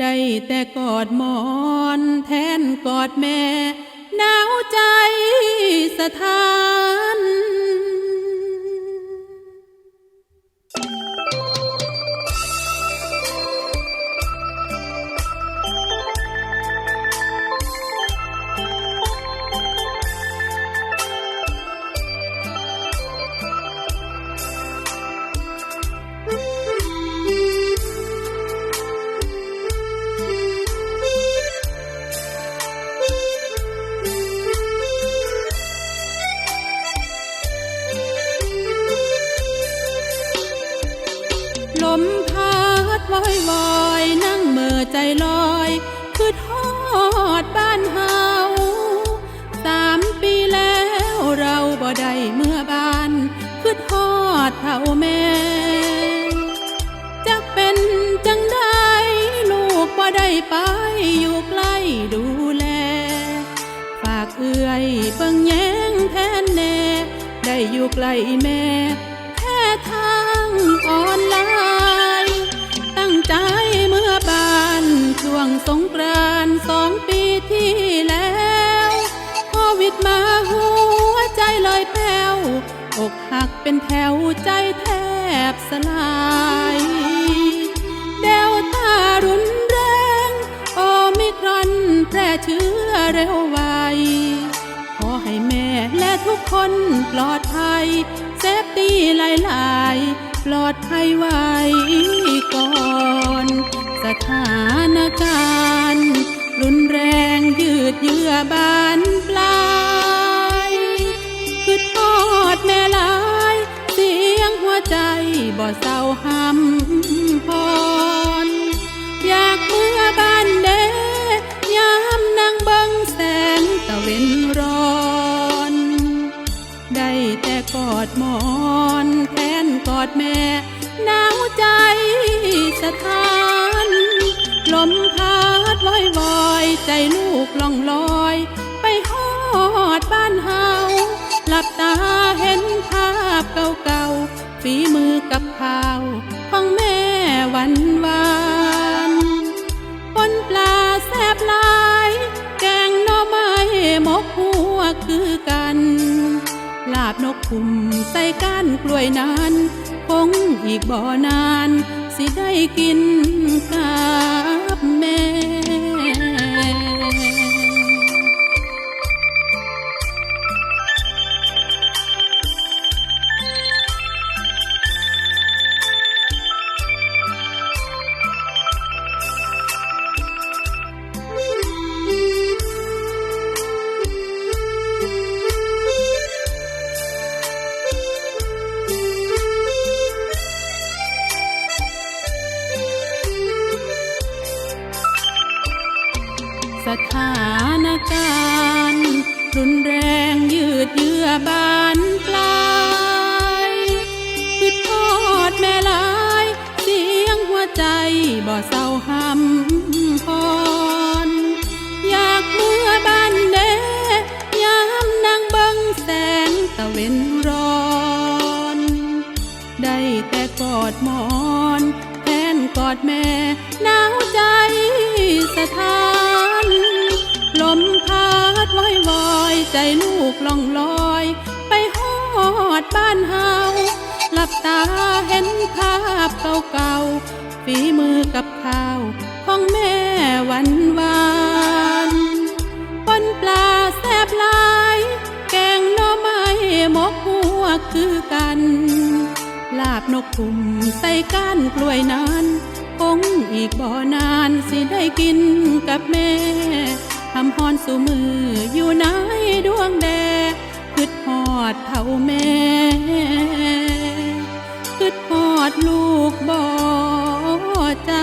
ได้แต่กอดหมอนแทนกอดแม่หนาวใจสะท้าน ใจลอยคือทอดบ้านเฮาสามปีแล้วเราบ่ได้เมื่อบ้านคือทอดเท่าแม่จักเป็นจังได้ลูกบ่ได้ไปอยู่ใกล้ดูแล ฝากเอื้อยเบิ่งแย้งแทนแน่ได้อยู่ใกล้แม่แค่ทางออนไลน์ตั้งใจเมื่อบาน สงกรานต์สองปีที่แล้วโควิดมาหัวใจลอยแป้วอกหักเป็นแถวใจแทบสลายเดลต้ารุนแรงโอมิครอนแพร่เชื้อเร็วไวขอให้แม่และทุกคนปลอดภัยเซฟตี้หลายๆ ปลอดภัยไว้ก่อนสถาน บานปลายคือทอดแม่ลาย เสียงหัวใจบ่เศร้าหำพร อยากเมื่อบ้านเดยามนั่งเบิงแสงตะเวนร้อน ได้แต่กอดหมอนแทนกอดแม่หนาวใจสะท้าน ลมพัดวอยวอยใจลูกล่องลอย ไปฮอดบ้านเฮาหลับตาเห็นภาพเก่าๆฝีมือกับข้าวของแม่วันวานปนปลาแซบลาย แกงหน่อไม้หมกหัวคือกัน ลาบนกขุมใส่ก้านกล้วยนานคงอีกบ่อนาน สิได้กินกับ แสถานการณ์ รุนแรงยืดเยื้อบานปลายคือทอดแม่ลาย เสียงหัวใจบ่เศร้าหำพร อยากเมื่อบ้านเดยามนั่งเบิงแสงตะเวนร้อน ได้แต่กอดหมอน แทนกอดแม่หนาวใจสะท้าน ใจลูกล่องลอย ไปฮอดบ้านเฮาหลับตาเห็นภาพเก่าๆฝีมือกับข้าวของแม่วันวานปนปลาแซบลาย แกงหน่อไม้หมกหัวคือกัน ลาบนกขุมใส่ก้านกล้วยนานคงอีกบ่อนานสิได้กินกับแม่ำพรสู่มืออยู่ในดวงแดคืดหอดเท่าแม่คืดหอดลูกบ่จา